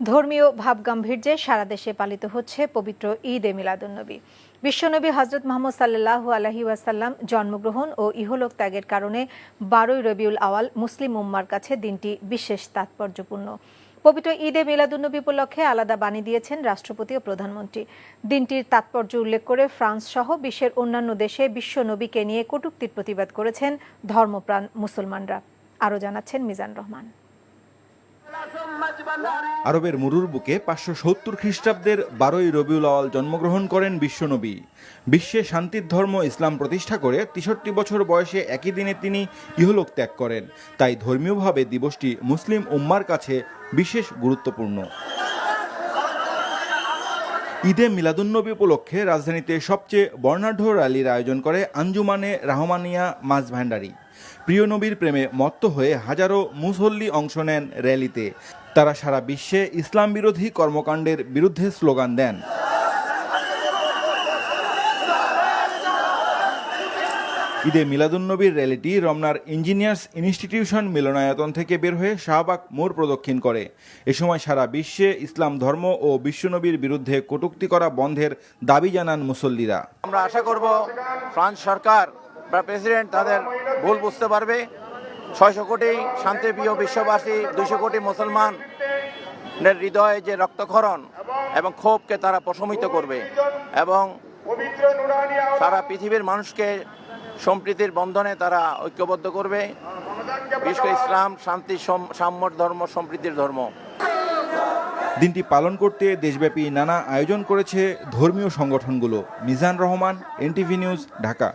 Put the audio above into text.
ধর্মীয় ভাবগাম্ভীর্যে সারা দেশে পালিত হচ্ছে পবিত্র ঈদ এ মিলাদুন্নবী। বিশ্বনবী হজরত মোহাম্মদ সাল্লাল্লাহু আলহি ওয়াসাল্লাম জন্মগ্রহণ ও ইহলোক ত্যাগের কারণে বারোই রবিউল আওয়াল মুসলিম উম্মার কাছে দিনটি বিশেষ তাৎপর্যপূর্ণ। পবিত্র ঈদে মিলাদুন্নবী উপলক্ষে আলাদা বাণী দিয়েছেন রাষ্ট্রপতি ও প্রধানমন্ত্রী। দিনটির তাৎপর্য উল্লেখ করে ফ্রান্স সহ বিশ্বের অন্যান্য দেশে বিশ্ব নবীকে নিয়ে কটূক্তির প্রতিবাদ করেছেন ধর্মপ্রাণ মুসলমানরা। আরও জানাচ্ছেন মিজান রহমান। আরবের মুরুর বুকে পাঁচশো সত্তর খ্রিস্টাব্দের বারোই রবিউল আওয়াল জন্মগ্রহণ করেন বিশ্বনবী বিশ্বে শান্তির ধর্ম ইসলাম প্রতিষ্ঠা করে তেষট্টি বছর বয়সে একই দিনে তিনি ইহলোক ত্যাগ করেন। তাই ধর্মীয়ভাবে দিবসটি মুসলিম উম্মার কাছে বিশেষ গুরুত্বপূর্ণ। ঈদে মিলাদুন্নবী উপলক্ষে রাজধানীতে সবচেয়ে বর্ণাঢ্য র্যালির আয়োজন করে আঞ্জুমানে রাহমানিয়া মাছ ভান্ডারি প্রিয় নবীর প্রেমে মত্ত হয়ে হাজারো মুসল্লি অংশ নেন র্যালিতে। তারা সারা বিশ্বে ইসলাম বিরোধী কর্মকাণ্ডের বিরুদ্ধে স্লোগান দেন। ঈদে মিলাদুন্নবীর র্যালিটি রমনার ইঞ্জিনিয়ার্স ইনস্টিটিউশন মিলনায়তন থেকে বের হয়ে শাহবাগ মোড় প্রদক্ষিণ করে। এ সময় সারা বিশ্বে ইসলাম ধর্ম ও বিশ্বনবীর বিরুদ্ধে কটূক্তি করা বন্ধের দাবি জানান মুসল্লিরা। আমরা আশা করব ফ্রান্স সরকার বা প্রেসিডেন্ট তাদের ভুল বুঝতে পারবে। ছয়শো কোটি শান্তিপ্রিয় বিশ্ববাসী দুশো কোটি মুসলমানের হৃদয়ে যে রক্তক্ষরণ এবং ক্ষোভকে তারা প্রশমিত করবে এবং সারা পৃথিবীর মানুষকে সম্প্রীতির বন্ধনে তারা ঐক্যবদ্ধ করবে। বিশেষ করে ইসলাম, শান্তি, সম- সাম্য ধর্ম, সম্প্রীতির ধর্ম। দিনটি পালন করতে দেশব্যাপী নানা আয়োজন করেছে ধর্মীয় সংগঠনগুলো। Mizan Rahman, NTV news, Dhaka.